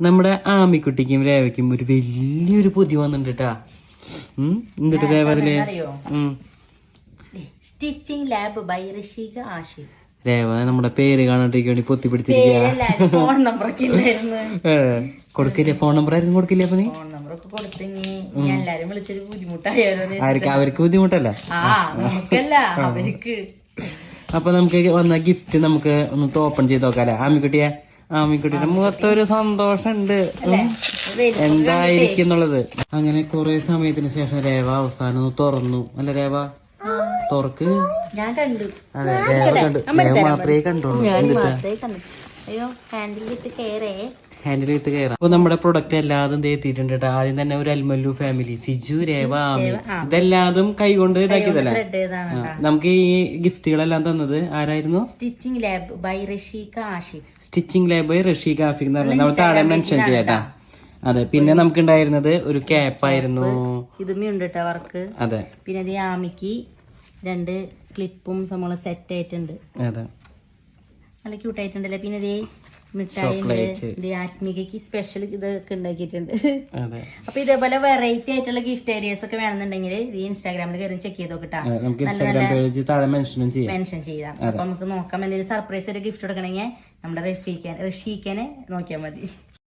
നമ്മുടെ ആമിക്കുട്ടിക്കും രേവയ്ക്കും ഒരു വലിയൊരു പൊതി വന്നിട്ടാ എന്നിട്ട് രേവ അറിയോ ഉം. Stitching lab by Rishika Ashif Reva നമ്മുടെ പേര് കാണാണ്ടിരിക്കണി പൊത്തി പിടിച്ചിരിക്കുക കൊടുക്കില്ലേ ഫോൺ നമ്പർ ആയിരുന്നു കൊടുക്കില്ല? അപ്പൊ നീ? ആർക്ക് അവർക്ക് ബുദ്ധിമുട്ടല്ല? അപ്പൊ നമുക്ക് വന്ന ഗിഫ്റ്റ് നമുക്ക് ഒന്ന് ഓപ്പൺ ചെയ്ത് നോക്കാല്ലേ? ആമിക്കുട്ടിയെ? ആമിക്കുട്ടിയുടെ മുഖത്തൊരു സന്തോഷമുണ്ട്. എന്തായിരിക്കും എന്നുള്ളത് അങ്ങനെ കുറെ സമയത്തിന് ശേഷം രേവ അവസാനം തുറന്നു. അല്ല രേവ? തുറക്ക്. ഞാൻ കണ്ടു. അതെ രേവ കണ്ടു. രേവ മാത്രമേ കണ്ടുള്ളൂ. അയ്യോ ഹാൻഡിൽ വിത്ത് കയറേ. ഹാൻഡിൽ വിത്ത് കയറാം. അപ്പൊ നമ്മുടെ പ്രൊഡക്റ്റ് എല്ലാതും ദേ എത്തിയിട്ടുണ്ട് കേട്ടോ ആദ്യം തന്നെ ഒരു അൽമല്ലു ഫാമിലി സിജു രേവ ആമി. ഇതെല്ലാതും കൈകൊണ്ട് ഇതാക്കിയതല്ലേ? നമുക്ക് ഈ ഗിഫ്റ്റുകളെല്ലാം തന്നത് ആരായിരുന്നു? Stitching lab by Rasheeq Ashif stitching lab by Rashi Ashif എന്ന് പറഞ്ഞാൽ നമ്മൾ താഴെ മെൻഷൻ ചെയ്യാട്ടാ അതെ പിന്നെ നമുക്ക് ഉണ്ടായിരുന്നത് ഒരു ക്യാപ്പ് ആയിരുന്നു. ഇതുമേ ഉണ്ട് കേട്ടോ വർക്ക്. അതെ. പിന്നെ ഈ ആമിക്ക് രണ്ട് ക്ലിപ്പും സംഭവം സെറ്റ് ആയിട്ടുണ്ട്. അതെ. നല്ല ക്യൂട്ട് ആയിട്ടുണ്ടല്ലേ? പിന്നെ ഇതേ മിഠായി ആത്മികക്ക് സ്പെഷ്യൽ ഇതൊക്കെ ഉണ്ടാക്കിയിട്ടുണ്ട്. അപ്പൊ ഇതേപോലെ വെറൈറ്റി ആയിട്ടുള്ള ഗിഫ്റ്റ് ഐഡിയാസ് ഒക്കെ വേണമെന്നുണ്ടെങ്കിൽ ഈ ഇൻസ്റ്റാഗ്രാമിൽ കയറി ചെക്ക് ചെയ്ത് നോക്കിട്ടാ മെൻഷൻ ചെയ്യാം. അപ്പൊ നമുക്ക് നോക്കാം എന്തെങ്കിലും സർപ്രൈസ് ഒരു ഗിഫ്റ്റ് കൊടുക്കണമെങ്കിൽ നമ്മുടെ റഷീഖാനെ റഷീക്കാനെ നോക്കിയാൽ മതി.